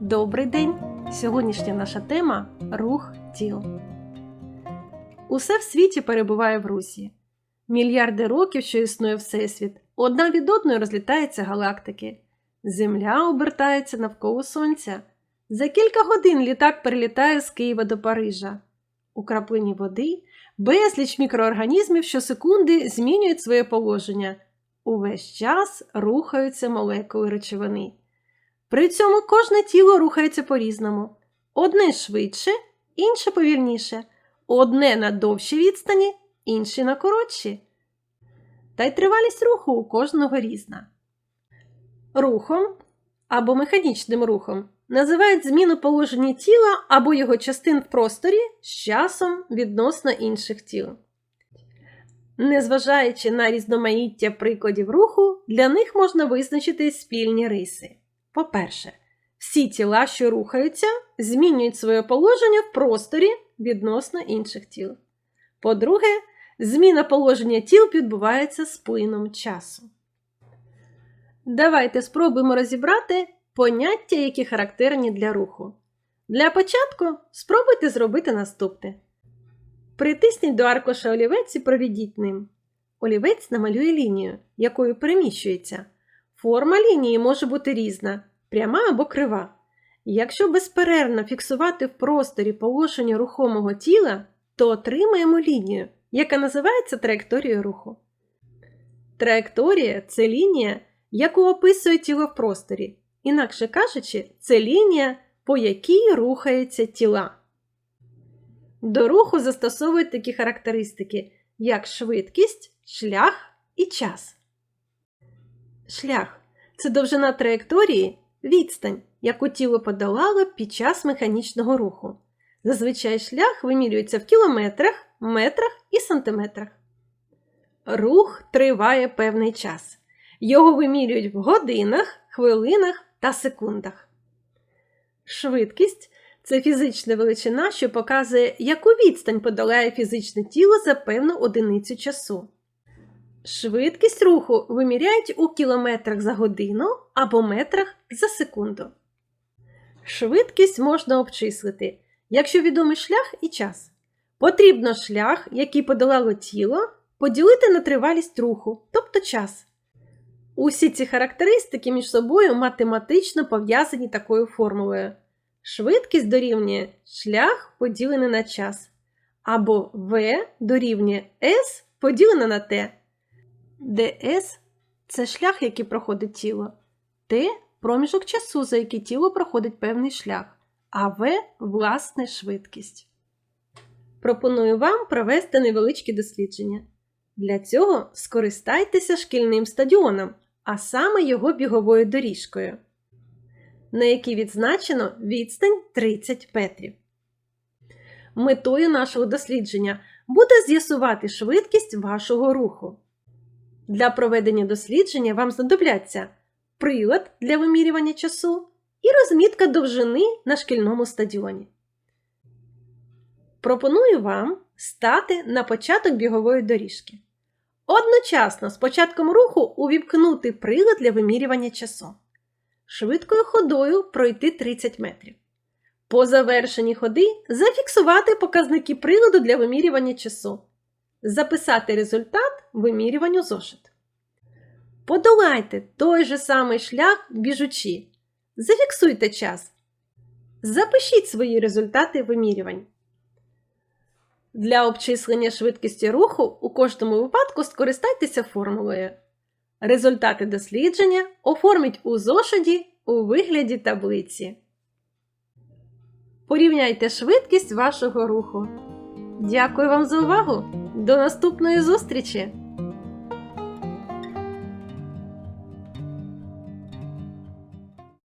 Добрий день! Сьогоднішня наша тема рух тіл. Усе в світі перебуває в русі. Мільярди років, що існує Всесвіт, одна від одної розлітаються галактики. Земля обертається навколо Сонця. За кілька годин літак перелітає з Києва до Парижа. У краплині води безліч мікроорганізмів щосекунди змінюють своє положення. Увесь час рухаються молекули речовини. При цьому кожне тіло рухається по-різному. Одне швидше, інше повільніше, одне на довшій відстані, інше на коротші. Та й тривалість руху у кожного різна. Рухом або механічним рухом називають зміну положення тіла або його частин в просторі з часом відносно інших тіл. Незважаючи на різноманіття прикладів руху, для них можна визначити спільні риси. По-перше, всі тіла, що рухаються, змінюють своє положення в просторі відносно інших тіл. По-друге, зміна положення тіл відбувається з плином часу. Давайте спробуємо розібрати поняття, які характерні для руху. Для початку спробуйте зробити наступне. Притисніть до аркуша олівець і проведіть ним. Олівець намалює лінію, якою переміщується. Форма лінії може бути різна, пряма або крива. Якщо безперервно фіксувати в просторі положення рухомого тіла, то отримаємо лінію, яка називається траєкторією руху. Траєкторія це лінія, яку описує тіло в просторі. Інакше кажучи, це лінія, по якій рухаються тіла. До руху застосовують такі характеристики, як швидкість, шлях і час. Шлях це довжина траєкторії, відстань, яку тіло подолало під час механічного руху. Зазвичай шлях вимірюється в кілометрах, метрах і сантиметрах. Рух триває певний час. Його вимірюють в годинах, хвилинах та секундах. Швидкість це фізична величина, що показує, яку відстань подолає фізичне тіло за певну одиницю часу. Швидкість руху виміряють у кілометрах за годину або метрах за секунду. Швидкість можна обчислити, якщо відомий шлях і час. Потрібно шлях, який подолало тіло, поділити на тривалість руху, тобто час. Усі ці характеристики між собою математично пов'язані такою формулою. Швидкість дорівнює шлях поділений на час, або v дорівнює s поділене на t. ds це шлях, який проходить тіло, t проміжок часу, за який тіло проходить певний шлях, а v власне швидкість. Пропоную вам провести невеличке дослідження. Для цього скористайтеся шкільним стадіоном, а саме його біговою доріжкою, на якій відзначено відстань 30 метрів. Метою нашого дослідження буде з'ясувати швидкість вашого руху. Для проведення дослідження вам знадобляться прилад для вимірювання часу і розмітка довжини на шкільному стадіоні. Пропоную вам стати на початок бігової доріжки. Одночасно з початком руху увімкнути прилад для вимірювання часу. Швидкою ходою пройти 30 метрів. По завершенні ходи зафіксувати показники приладу для вимірювання часу. Записати результат вимірюванню зошит. Подолайте той же самий шлях біжучи. Зафіксуйте час. Запишіть свої результати вимірювань. Для обчислення швидкості руху у кожному випадку скористайтеся формулою. Результати дослідження оформіть у зошиті у вигляді таблиці. Порівняйте швидкість вашого руху. Дякую вам за увагу! До наступної зустрічі!